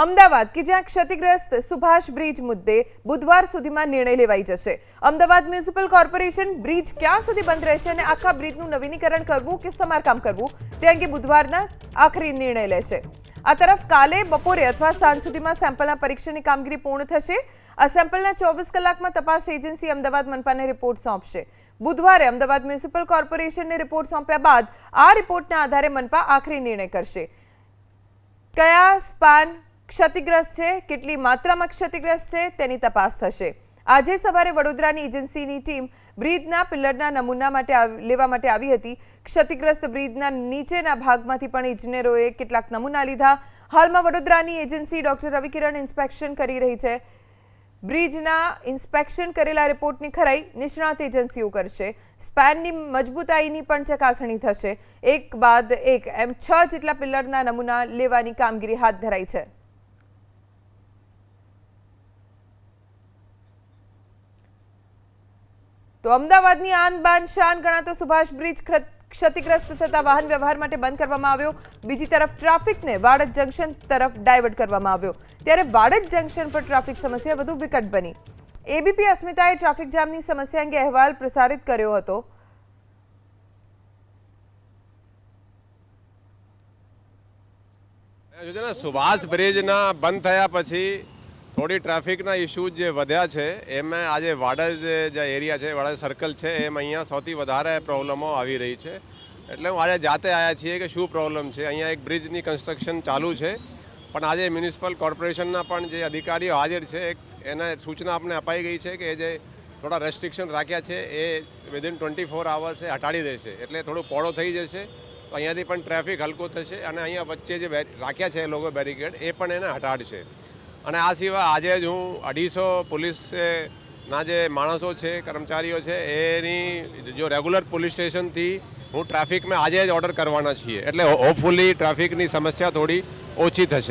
અમદાવાદ, કે જ્યાં ક્ષતિગ્રસ્ત સુભાષ બ્રિજ મુદ્દે બુધવાર સુધીમાં નિર્ણય લેવાઈ જશે. અમદાવાદ મ્યુનિસિપલ કોર્પોરેશન બ્રિજ ક્યાં સુધી બંધ રહેશે અને આખા બ્રિજનું નવીનીકરણ કરવું કે સમારકામ કરવું, તે અંગે બુધવારના આખરી નિર્ણય લેશે. આ તરફ કાલે બપોરે અથવા સાંજ સુધીમાં સેમ્પલના પરીક્ષણની કામગીરી પૂર્ણ થશે. આ સેમ્પલના ચોવીસ કલાકમાં તપાસ એજન્સી અમદાવાદ મનપાને રિપોર્ટ સોંપશે. બુધવારે અમદાવાદ મ્યુનિસિપલ કોર્પોરેશનને રિપોર્ટ સોંપ્યા બાદ આ રિપોર્ટના આધારે મનપા આખરી નિર્ણય કરશે. કયા સ્પાન ક્ષતિગ્રસ્ત છે? કેટલી માત્રામાં ક્ષતિગ્રસ્ત છે? તેની તપાસ થશે. આજે સવારે વડોદરાની એજન્સીની ટીમ બ્રિજના પિલ્લરના નમૂના માટે લેવા માટે આવી હતી. ક્ષતિગ્રસ્ત બ્રિજના નીચેના ભાગમાંથી પણ ઇજનેરોએ કેટલાક નમૂના લીધા. હાલમાં વડોદરાની એજન્સી ડોક્ટર રવિકિરણ ઇન્સ્પેક્શન કરી રહી છે. બ્રિજના ઇન્સ્પેક્શન કરેલા રિપોર્ટની ખરાઈ નિષ્ણાત એજન્સીઓ કરશે. સ્પેનની મજબૂતાઈની પણ ચકાસણી થશે. એક બાદ એક એમ છ જેટલા પિલ્લરના નમૂના લેવાની કામગીરી હાથ ધરાઈ છે. તો અમદાવાદની આન બાન શાન ગણાતો સુભાષ બ્રિજ ક્ષતિગ્રસ્ત થતા વાહન વ્યવહાર માટે બંધ કરવામાં આવ્યો. બીજી તરફ ટ્રાફિકને વાડજ જંકશન તરફ ડાયવર્ટ કરવામાં આવ્યો. ત્યારે વાડજ જંકશન પર ટ્રાફિક સમસ્યા વધુ વિકટ બની. એબીપી અસ્મિતાએ ટ્રાફિક જામની સમસ્યા અંગે અહેવાલ પ્રસારિત કર્યો હતો. સુભાષ બ્રિજના બંધ થયા પછી થોડી ટ્રાફિકના ઇસ્યુઝ જે વધ્યા છે, એમાં આજે વાડજ જે એરિયા છે, વાડજ સર્કલ છે, એમ અહીંયા સૌથી વધારે પ્રોબ્લમો આવી રહી છે. એટલે હું આજે જાતે આવ્યા છીએ કે શું પ્રોબ્લેમ છે? અહીંયા એક બ્રિજની કન્સ્ટ્રક્શન ચાલુ છે. પણ આજે મ્યુનિસિપલ કોર્પોરેશનના પણ જે અધિકારીઓ હાજર છે એને સૂચના આપને અપાઈ ગઈ છે કે જે થોડા રેસ્ટ્રિક્શન રાખ્યા છે, એ વિધિન ટ્વેન્ટી ફોર આવર્સ એ હટાડી દેશે. એટલે થોડું પોળો થઈ જશે, તો અહીંયાથી પણ ટ્રાફિક હલકો થશે અને અહીંયા વચ્ચે જે રાખ્યા છે એ લોકો બેરિકેડ એ પણ એને હટાડશે. અને આ સિવાય આજે જ હું અઢીસો પોલીસના જે માણસો છે, કર્મચારીઓ છે, એની જો રેગ્યુલર પોલીસ સ્ટેશનથી હું ટ્રાફિકમાં આજે જ ઓર્ડર કરવાના છીએ. એટલે હોપફુલી ટ્રાફિકની સમસ્યા થોડી ઓછી થશે.